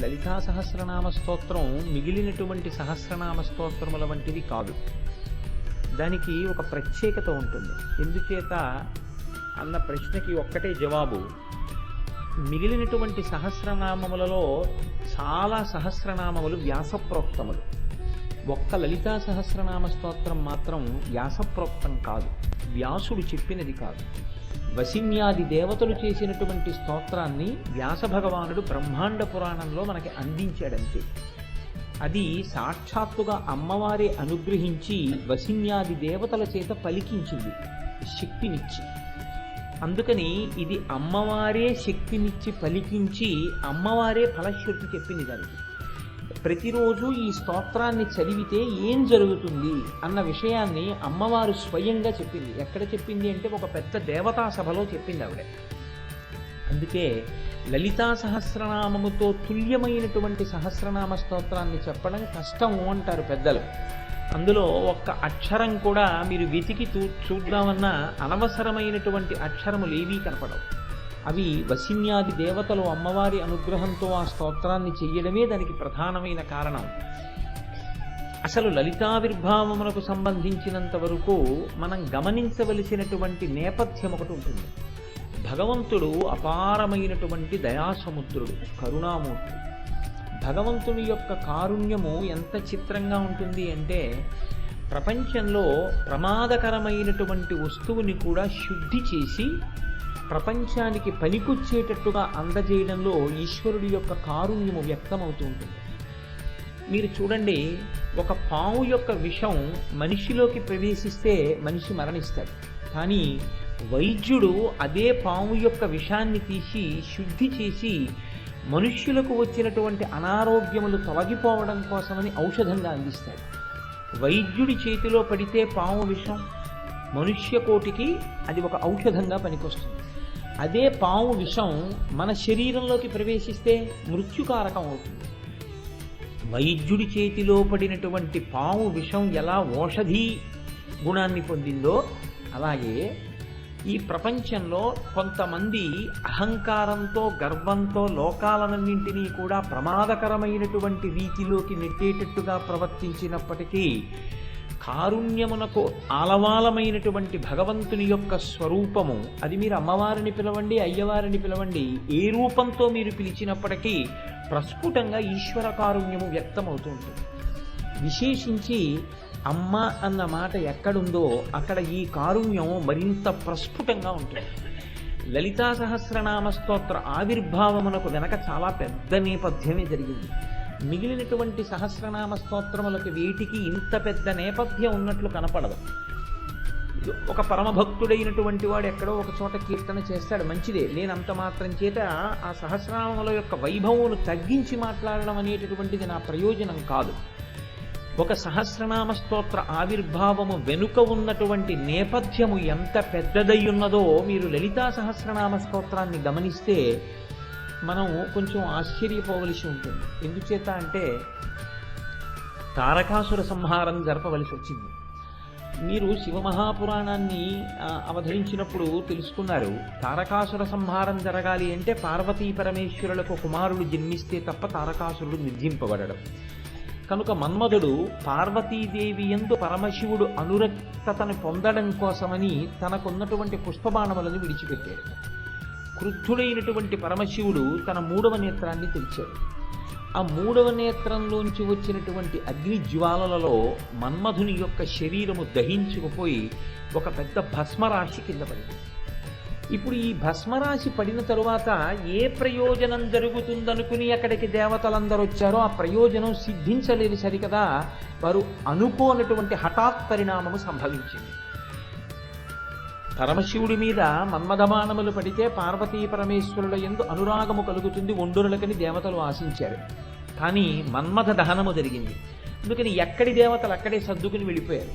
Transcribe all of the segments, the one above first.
లలితా సహస్రనామ స్తోత్రం మిగిలినటువంటి సహస్రనామ స్తోత్రముల వంటిది కాదు. దానికి ఒక ప్రత్యేకత ఉంటుంది. ఎందుచేత? అన్న ప్రశ్నకి ఒక్కటే జవాబు. మిగిలినటువంటి సహస్రనామములలో చాలా సహస్రనామములు వ్యాసప్రోక్తములు. ఒక్క లలితా సహస్రనామ స్తోత్రం మాత్రం వ్యాసప్రోక్తం కాదు. వ్యాసుడు చెప్పినది కాదు. వసిన్యాది దేవతలు చేసినటువంటి స్తోత్రాన్ని వ్యాస భగవానుడు బ్రహ్మాండ పురాణంలో మనకి అందించాడంతే. అది సాక్షాత్తుగా అమ్మవారే అనుగ్రహించి వసిన్యాది దేవతల చేత పలికించింది. శక్తినిచ్చి. అందుకని ఇది అమ్మవారే శక్తినిచ్చి పలికించి అమ్మవారే ఫలశ్రుతి చెప్పింది దానికి. ప్రతిరోజు ఈ స్తోత్రాన్ని చదివితే ఏం జరుగుతుంది అన్న విషయాన్ని అమ్మవారు స్వయంగా చెప్పింది. ఎక్కడ చెప్పింది అంటే ఒక పెద్ద దేవతా సభలో చెప్పింది ఆవిడ. అందుకే లలితా సహస్రనామముతో తుల్యమైనటువంటి సహస్రనామ స్తోత్రాన్ని చెప్పడం కష్టము అంటారు పెద్దలు. అందులో ఒక్క అక్షరం కూడా మీరు వెతికి చూ చూద్దామన్నా అనవసరమైనటువంటి అక్షరములు ఏవీ కనపడవు. అవి వసిన్యాది దేవతలు అమ్మవారి అనుగ్రహంతో ఆ స్తోత్రాన్ని చెయ్యడమే దానికి ప్రధానమైన కారణం. అసలు లలితావిర్భావమునకు సంబంధించినంత వరకు మనం గమనించవలసినటువంటి నేపథ్యం ఒకటి ఉంటుంది. భగవంతుడు అపారమైనటువంటి దయాసముద్రుడు కరుణామూర్తి. భగవంతుని యొక్క కారుణ్యము ఎంత చిత్రంగా ఉంటుంది అంటే ప్రపంచంలో ప్రమాదకరమైనటువంటి వస్తువుని కూడా శుద్ధి చేసి ప్రపంచానికి పనికొచ్చేటట్టుగా అందజేయడంలో ఈశ్వరుడి యొక్క కారుణ్యము వ్యక్తమవుతూ ఉంటుంది. మీరు చూడండి ఒక పాము యొక్క విషం మనిషిలోకి ప్రవేశిస్తే మనిషి మరణిస్తాడు. కానీ వైద్యుడు అదే పాము యొక్క విషాన్ని తీసి శుద్ధి చేసి మనుష్యులకు వచ్చినటువంటి అనారోగ్యములు తొలగిపోవడం కోసమని ఔషధంగా అందిస్తాడు. వైద్యుడి చేతిలో పడితే పాము విషం మనుష్య కోటికి అది ఒక ఔషధంగా పనికొస్తుంది. అదే పాము విషం మన శరీరంలోకి ప్రవేశిస్తే మృత్యుకారకం అవుతుంది. వైద్యుడి చేతిలో పడినటువంటి పాము విషం ఎలా ఓషధి గుణాన్ని పొందిందో అలాగే ఈ ప్రపంచంలో కొంతమంది అహంకారంతో గర్వంతో లోకాలన్నింటినీ కూడా ప్రమాదకరమైనటువంటి రీతిలోకి నెట్టేటట్టుగా ప్రవర్తించినప్పటికీ కారుణ్యమునకు ఆలవాలమైనటువంటి భగవంతుని యొక్క స్వరూపము అది మీరు అమ్మవారిని పిలవండి అయ్యవారిని పిలవండి ఏ రూపంతో మీరు పిలిచినప్పటికీ ప్రస్ఫుటంగా ఈశ్వర కారుణ్యము వ్యక్తమవుతూ ఉంటుంది. విశేషించి అమ్మ అన్న మాట ఎక్కడుందో అక్కడ ఈ కారుణ్యం మరింత ప్రస్ఫుటంగా ఉంటుంది. లలితా సహస్రనామ స్తోత్ర ఆవిర్భావమునకు వెనక చాలా పెద్ద నేపథ్యమే జరిగింది. మిగిలినటువంటి సహస్రనామ స్తోత్రములకి వీటికి ఇంత పెద్ద నేపథ్యం ఉన్నట్లు కనపడదు. ఒక పరమభక్తుడైనటువంటి వాడు ఎక్కడో ఒక చోట కీర్తన చేస్తాడు. మంచిదే. నేనంత మాత్రం చేత ఆ సహస్రనామముల యొక్క వైభవమును తగ్గించి మాట్లాడడం అనేటటువంటిది నా ప్రయోజనం కాదు. ఒక సహస్రనామ స్తోత్ర ఆవిర్భావము వెనుక ఉన్నటువంటి నేపథ్యము ఎంత పెద్దదై ఉన్నదో మీరు లలితా సహస్రనామ స్తోత్రాన్ని గమనిస్తే మనం కొంచెం ఆశ్చర్యపోవలసి ఉంటుంది. ఎందుచేత అంటే తారకాసుర సంహారం జరపవలసి వచ్చింది. మీరు శివమహాపురాణాన్ని మహాపురాణాన్ని అవధరించినప్పుడు తెలుసుకున్నారు తారకాసుర సంహారం జరగాలి అంటే పార్వతీ పరమేశ్వరులకు కుమారుడు జన్మిస్తే తప్ప తారకాసురుడు నిర్జింపబడడం. కనుక మన్మధుడు పార్వతీదేవి ఎందు పరమశివుడు అనురక్తతను పొందడం కోసమని తనకున్నటువంటి పుష్పబాణములను విడిచిపెట్టాడు. క్రుద్ధుడైనటువంటి పరమశివుడు తన మూడవ నేత్రాన్ని తెరిచాడు. ఆ మూడవ నేత్రంలోంచి వచ్చినటువంటి అగ్ని జ్వాలలలో మన్మధుని యొక్క శరీరము దహించుకుపోయి ఒక పెద్ద భస్మరాశి కింద పడింది. ఇప్పుడు ఈ భస్మరాశి పడిన తరువాత ఏ ప్రయోజనం జరుగుతుందనుకుని అక్కడికి దేవతలందరూ వచ్చారో ఆ ప్రయోజనం సిద్ధించలేదు సరికదా వారు అనుకోనటువంటి హఠాత్ పరిణామము సంభవించింది. పరమశివుడి మీద మన్మధమానములు పడితే పార్వతీ పరమేశ్వరుల ఎందు అనురాగము కలుగుతుంది ఒండురులకని దేవతలు ఆశించారు. కానీ మన్మథ దహనము జరిగింది. అందుకని ఎక్కడి దేవతలు అక్కడే సర్దుకుని వెళ్ళిపోయారు.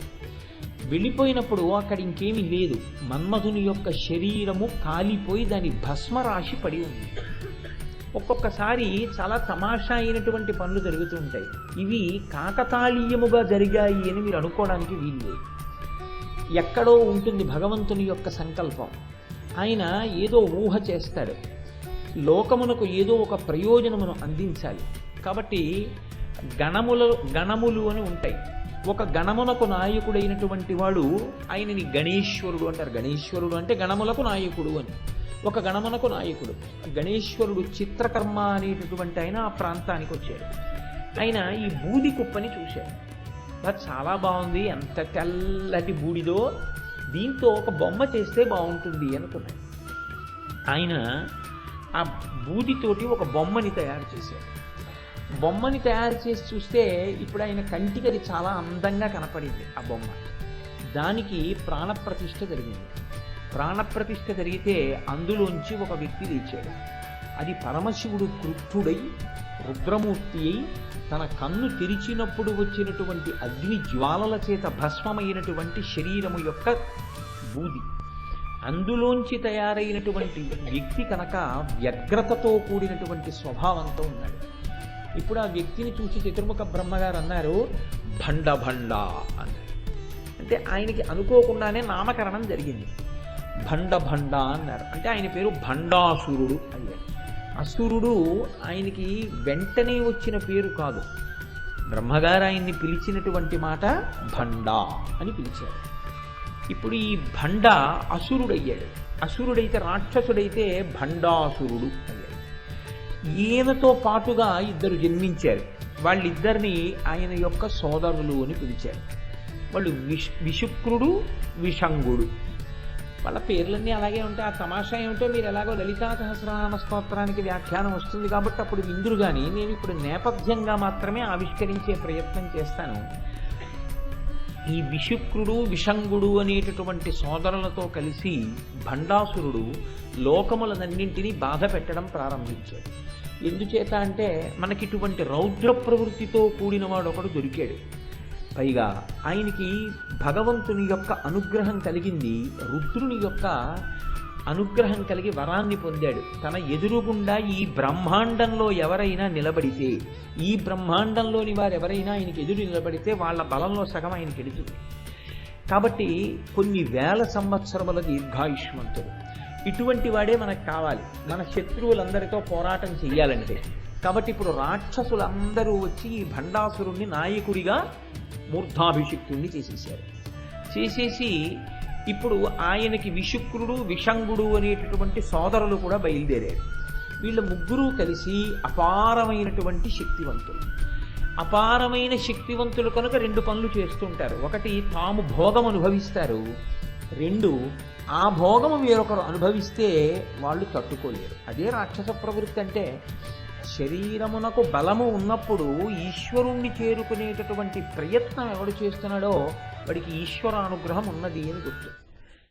వెళ్ళిపోయినప్పుడు అక్కడ ఇంకేమీ లేదు. మన్మధుని యొక్క శరీరము కాలిపోయి దాని భస్మరాశి పడి ఉంది. ఒక్కొక్కసారి చాలా తమాషా అయినటువంటి పనులు జరుగుతూ ఉంటాయి. ఇవి కాకతాళీయముగా జరిగాయి అని మీరు అనుకోవడానికి వీలు లేదు ఎక్కడో ఉంటుంది భగవంతుని యొక్క సంకల్పం. ఆయన ఏదో ఊహ చేస్తాడు. లోకమునకు ఏదో ఒక ప్రయోజనమును అందించాలి. కాబట్టి గణముల గణములు అని ఉంటాయి. ఒక గణమునకు నాయకుడైనటువంటి వాడు ఆయనని గణేశ్వరుడు అంటారు. గణేశ్వరుడు అంటే గణములకు నాయకుడు అని. ఒక గణమునకు నాయకుడు. గణేశ్వరుడు చిత్రకర్మ అనేటటువంటి ఆయన ఆ ప్రాంతానికి వచ్చాడు. ఆయన ఈ బూది కుప్పని చూశాడు. అది చాలా బాగుంది. ఎంత తెల్లటి బూడిదో. దీంతో ఒక బొమ్మ చేస్తే బాగుంటుంది అనుకున్నాడు ఆయన ఆ బూదితోటి ఒక బొమ్మని తయారు చేశాడు బొమ్మని తయారు చేసి చూస్తే ఇప్పుడు ఆయన కంటికి అది చాలా అందంగా కనపడింది ఆ బొమ్మ. దానికి ప్రాణప్రతిష్ఠ జరిగింది. ప్రాణప్రతిష్ఠ జరిగితే అందులోంచి ఒక వ్యక్తి లేచాడు. అది పరమశివుడు కృత్తుడై రుద్రమూర్తి అయి తన కన్ను తెరిచినప్పుడు వచ్చినటువంటి అగ్ని జ్వాలల చేత భస్మమైనటువంటి శరీరము యొక్క బూది. అందులోంచి తయారైనటువంటి వ్యక్తి కనుక వ్యగ్రతతో కూడినటువంటి స్వభావంతో ఉన్నాడు. ఇప్పుడు ఆ వ్యక్తిని చూసి చతుర్ముఖ బ్రహ్మగారు అన్నారు భండ భండ అన్నారు. అంటే ఆయనకి అనుకోకుండానే నామకరణం జరిగింది. భండ భండ అన్నారు. అంటే ఆయన పేరు భండాసురుడు అయ్యారు అసురుడు ఆయనకి వెంటనే వచ్చిన పేరు కాదు. బ్రహ్మగారు ఆయన్ని పిలిచినటువంటి మాట భండ అని పిలిచారు. ఇప్పుడు ఈ భండ అసురుడయ్యాడు. అసురుడైతే రాక్షసుడైతే భండాసురుడు అయ్యాడు. ఈయనతో పాటుగా ఇద్దరు జన్మించారు. వాళ్ళిద్దరిని ఆయన యొక్క సోదరులు అని పిలిచారు. వాళ్ళు విష్ విశుక్రుడు విషంగుడు. వాళ్ళ పేర్లన్నీ అలాగే ఉంటాయి. ఆ తమాషా ఏమిటో మీరు ఎలాగో లలితా సహస్రనామ స్తోత్రానికి వ్యాఖ్యానం వస్తుంది కాబట్టి అప్పుడు విందురు కానీ నేను ఇప్పుడు నేపథ్యంగా మాత్రమే ఆవిష్కరించే ప్రయత్నం చేస్తాను. ఈ విశుక్రుడు విషంగుడు అనేటటువంటి సోదరులతో కలిసి భండాసురుడు లోకములనన్నింటినీ బాధ పెట్టడం ప్రారంభించాడు. ఎందుచేత అంటే మనకి ఇటువంటి రౌద్ర ప్రవృత్తితో కూడిన వాడు ఒకడు దొరికాడు. పైగా ఆయనకి భగవంతుని యొక్క అనుగ్రహం కలిగింది రుద్రుని యొక్క అనుగ్రహం కలిగి వరాన్ని పొందాడు. తన ఎదురుగుండా ఈ బ్రహ్మాండంలో ఎవరైనా నిలబడితే ఈ బ్రహ్మాండంలోని వారు ఎవరైనా ఆయనకి ఎదురు నిలబడితే వాళ్ళ బలంలో సగం ఆయనకి ఎడుతుంది కాబట్టి కొన్ని వేల సంవత్సరముల దీర్ఘాయుష్మంతుడు. ఇటువంటి వాడే మనకు కావాలి. మన శత్రువులందరితో పోరాటం చేయాలంటే కాబట్టి ఇప్పుడు రాక్షసులందరూ వచ్చి ఈ భండాసురుణ్ణి నాయకుడిగా మూర్ధాభిషిక్తుణ్ణి చేసేసారు చేసేసి ఇప్పుడు ఆయనకి విశుక్రుడు విషంగుడు అనేటటువంటి సోదరులు కూడా బయలుదేరారు. వీళ్ళ ముగ్గురు కలిసి అపారమైనటువంటి శక్తివంతులు. అపారమైన శక్తివంతులు కనుక రెండు పనులు చేస్తుంటారు. ఒకటి తాము భోగం అనుభవిస్తారు. రెండు ఆ భోగము వేరొకరు అనుభవిస్తే వాళ్ళు తట్టుకోలేరు. అదే రాక్షస ప్రవృత్తి అంటే శరీరమునకు బలము ఉన్నప్పుడు ఈశ్వరుణ్ణి చేరుకునేటటువంటి ప్రయత్నం ఎవడు చేస్తున్నాడో వాడికి ఈశ్వర అనుగ్రహం ఉన్నది అని గుర్తు.